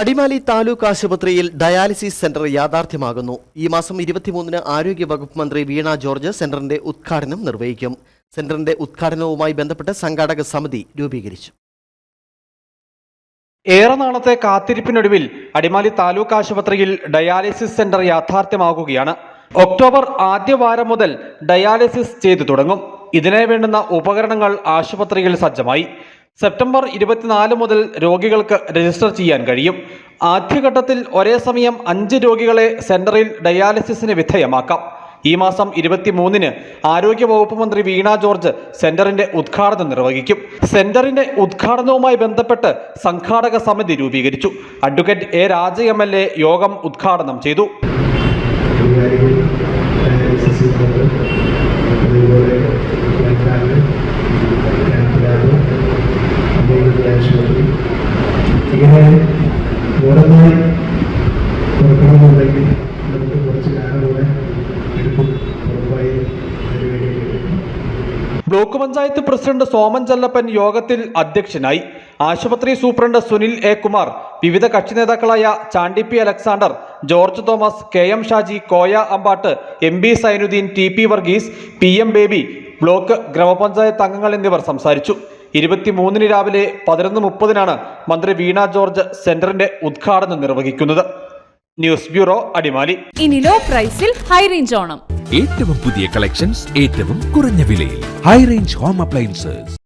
അടിമാലി താലൂക്ക് ആശുപത്രിയിൽ dialysis centre യാഥാർത്ഥ്യമാകുന്നു. ഈ മാസം ഇരുപത്തിമൂന്നിന് ആരോഗ്യ വകുപ്പ് മന്ത്രി വീണ ജോർജ് സെന്ററിന്റെ ഉദ്ഘാടനം നിർവഹിക്കും. സെന്ററിന്റെ ഉദ്ഘാടനവുമായി ബന്ധപ്പെട്ട് സംഘാടക സമിതി രൂപീകരിച്ചു. ഏറെ നാളത്തെ കാത്തിരിപ്പിനൊടുവിൽ അടിമാലി താലൂക്ക് ആശുപത്രിയിൽ ഡയാലിസിസ് സെന്റർ യാഥാർത്ഥ്യമാകുകയാണ്. ഒക്ടോബർ ആദ്യ വാരം മുതൽ ഡയാലിസിസ് ചെയ്തു തുടങ്ങും. ഇതിനെ വേണ്ടുന്ന ഉപകരണങ്ങൾ ആശുപത്രിയിൽ സജ്ജമായി. സെപ്റ്റംബർ ഇരുപത്തിനാല് മുതൽ രോഗികൾക്ക് രജിസ്റ്റർ ചെയ്യാൻ കഴിയും. ആദ്യഘട്ടത്തിൽ ഒരേ സമയം അഞ്ച് രോഗികളെ സെന്ററിൽ ഡയാലിസിസിന് വിധേയമാക്കാം. ഈ മാസം ഇരുപത്തിമൂന്നിന് ആരോഗ്യ വകുപ്പ് മന്ത്രി വീണ ജോർജ് സെന്ററിന്റെ ഉദ്ഘാടനം നിർവഹിക്കും. സെന്ററിന്റെ ഉദ്ഘാടനവുമായി ബന്ധപ്പെട്ട് സംഘാടക സമിതി രൂപീകരിച്ചു. Advocate A Raja M L A യോഗം ഉദ്ഘാടനം ചെയ്തു. നമുക്ക് കുറച്ച് ബ്ലോക്ക് പഞ്ചായത്ത് പ്രസിഡന്റ് സോമൻ ചല്ലപ്പൻ യോഗത്തിൽ അധ്യക്ഷനായി. ആശുപത്രി സൂപ്രണ്ട് സുനിൽ എ. കുമാർ വിവിധ കക്ഷി നേതാക്കളായ Chandy P Alexander George Thomas K. M. Shaji Koya Ambatt M. B Zainuddin T. P. Varghese P. M. Baby block ഗ്രാമപഞ്ചായത്ത് അംഗങ്ങൾ എന്നിവർ സംസാരിച്ചു. ഇരുപത്തിമൂന്നിന് രാവിലെ പതിനൊന്ന് മുപ്പതിനാണ് മന്ത്രി വീണ ജോർജ് സെന്ററിന്റെ ഉദ്ഘാടനം നിർവഹിക്കുന്നത്. News bureau Adimali. ഇനി ലോ പ്രൈസിൽ ഹൈ റേഞ്ച് ഓണം. ഏറ്റവും പുതിയ കളക്ഷൻസ് ഏറ്റവും കുറഞ്ഞ വിലയിൽ. High range home appliances